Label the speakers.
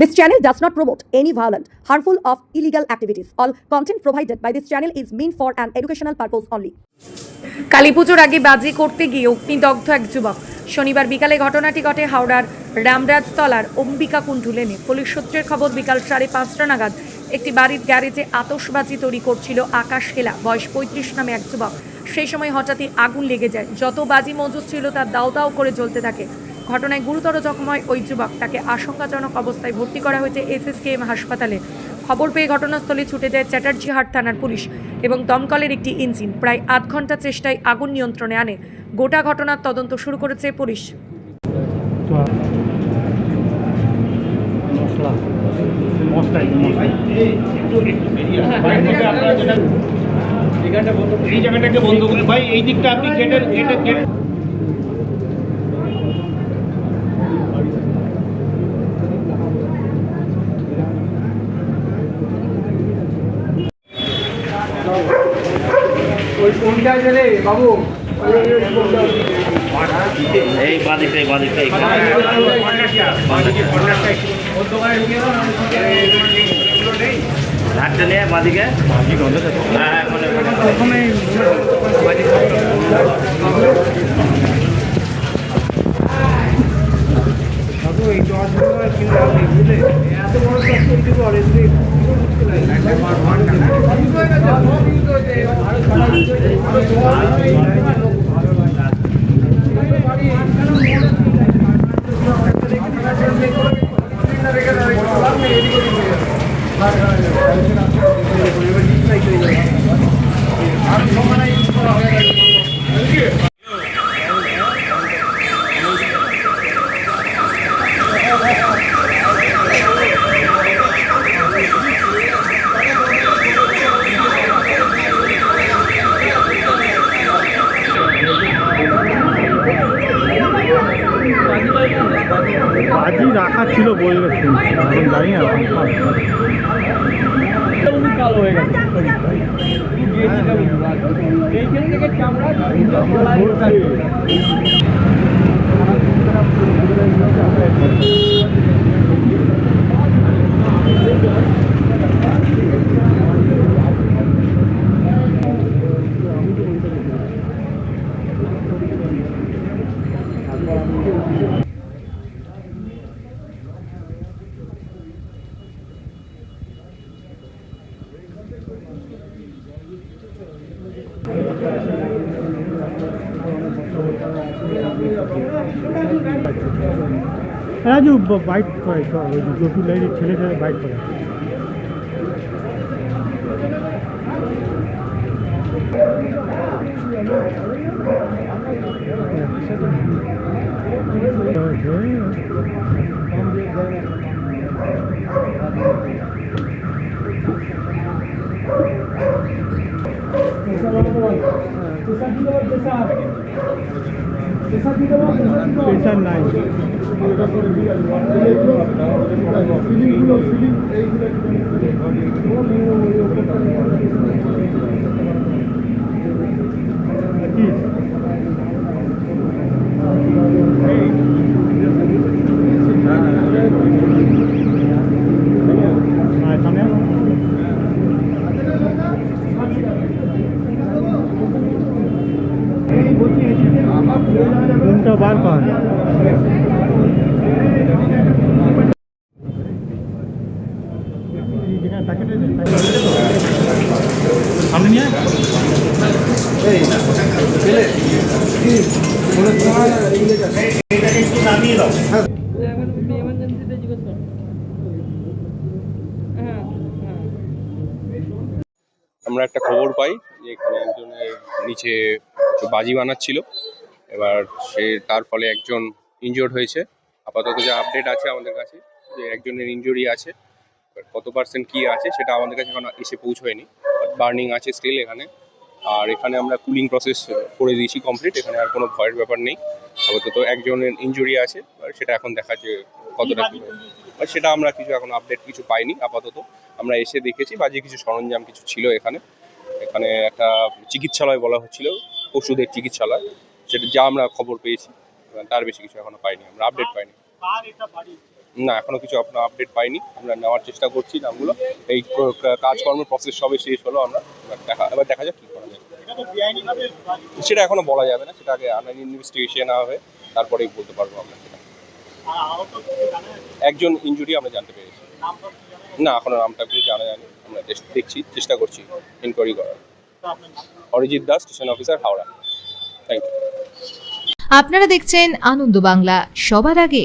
Speaker 1: This channel does not promote any violent, harmful, or illegal activities. All content provided by this channel is meant for an educational purpose only.
Speaker 2: কালীপুজোর আগে বাজি করতে গিয়ে অগ্নিদগ্ধ এক যুবক। শনিবার বিকালে ঘটনাটি ঘটে হাওড়ার রামরাজতলার অম্বিকা কুণ্ডু লেনে। পুলিশ সূত্রের খবর বিকাল সাড়ে পাঁচটা নাগাদ একটি বাড়ির গ্যারেজে আতশবাজি তৈরি করছিল আকাশ হেলা বয়স পঁয়ত্রিশ নামে এক যুবক। সেই সময় হঠাৎই আগুন লেগে যায়। যত বাজি মজুদ ছিল তার দাও দাও করে জ্বলতে থাকে। ঘটনায় গুরুতর জখম হয় ওই যুবক। তাকে আশঙ্কাজনক অবস্থায় ভর্তি করা হয়েছে এসএসকেএম হাসপাতালে। খবর পেয়ে ঘটনাস্থলে ছুটে যায় চ্যাটার্জি হাট থানার পুলিশ এবং দমকলের একটি ইঞ্জিন। প্রায় আধ ঘণ্টা চেষ্টায় আগুন নিয়ন্ত্রণে আনে। গোটা ঘটনার তদন্ত শুরু করেছে পুলিশ।
Speaker 3: এই জায়গাটাকে বন্ধ করে ভাই, এই দিকটা আপনি কেটে কেটে কেটে
Speaker 4: বাবু
Speaker 3: এই বাদিকটাই বাদিকটাই ঢাকটা নিয়ে বাদিকে হ্যাঁ
Speaker 4: এই এত বড় কাজ করতে পারে
Speaker 5: বাজি রাখা ছিল বলবে শুনছি। এখন জানি না
Speaker 4: হয়ে এইখান থেকে
Speaker 5: রাজু বাইক করে সব ওই জটু লাইনের ছেলে ছেলে বাইক করে প্রেশার নাই। কি হ্যাঁ সামনে আয়। আয়।
Speaker 6: আমরা একটা খবর পাই যে এখানে একজনের নিচে বাজি বানাচ্ছিল এবার সে তার ফলে একজন ইনজিওর্ড হয়েছে। আপাতত যে আপডেট আছে আমাদের কাছে, যে একজনের ইনজুরি আছে কত পার্সেন্ট কী আছে সেটা আমাদের কাছে এখন এসে পৌঁছয়নি। বার্নিং আছে স্টিল এখানে। আর এখানে আমরা কুলিং প্রসেস করে দিয়েছি কমপ্লিট এখানে আর কোনো ভয়ের ব্যাপার নেই। আপাতত একজনের ইনজুরি আছে সেটা এখন দেখা যে কতটা কী সেটা আমরা কিছু এখন আপডেট কিছু পাইনি, আপাতত আমরা এসে দেখেছি, বাজে কিছু সরঞ্জাম কিছু ছিল এখানে। এখানে একটা চিকিৎসালয় বলা হচ্ছিল পশুদের চিকিৎসালয়। সেটা যা আমরা খবর পেয়েছি, তার বেশি কিছু এখনও পাইনি আমরা আপডেট পাইনি। না, এখনও কিছু আপনার আপডেট পাইনি, আমরা নেওয়ার চেষ্টা করছি নামগুলো। এই কাজকর্মের প্রসেস সবে শেষ হলো, আমরা দেখা, এবার দেখা যাক কি করা যায়। সেটা এখনও বলা যাবে না, সেটা আগে ইনভেস্টিগেশন হবে, তারপরেই বলতে পারব আমরা সেটা। একজন ইনজুরি আমরা জানতে পেরেছি। না, এখনও নামটা কিছু জানা যায়নি, আমরা দেখছি, চেষ্টা করছি ইনকোয়ারি করার। Arijit Das station officer Howrah.
Speaker 7: আপনারা দেখছেন আনন্দ বাংলা। সবার আগে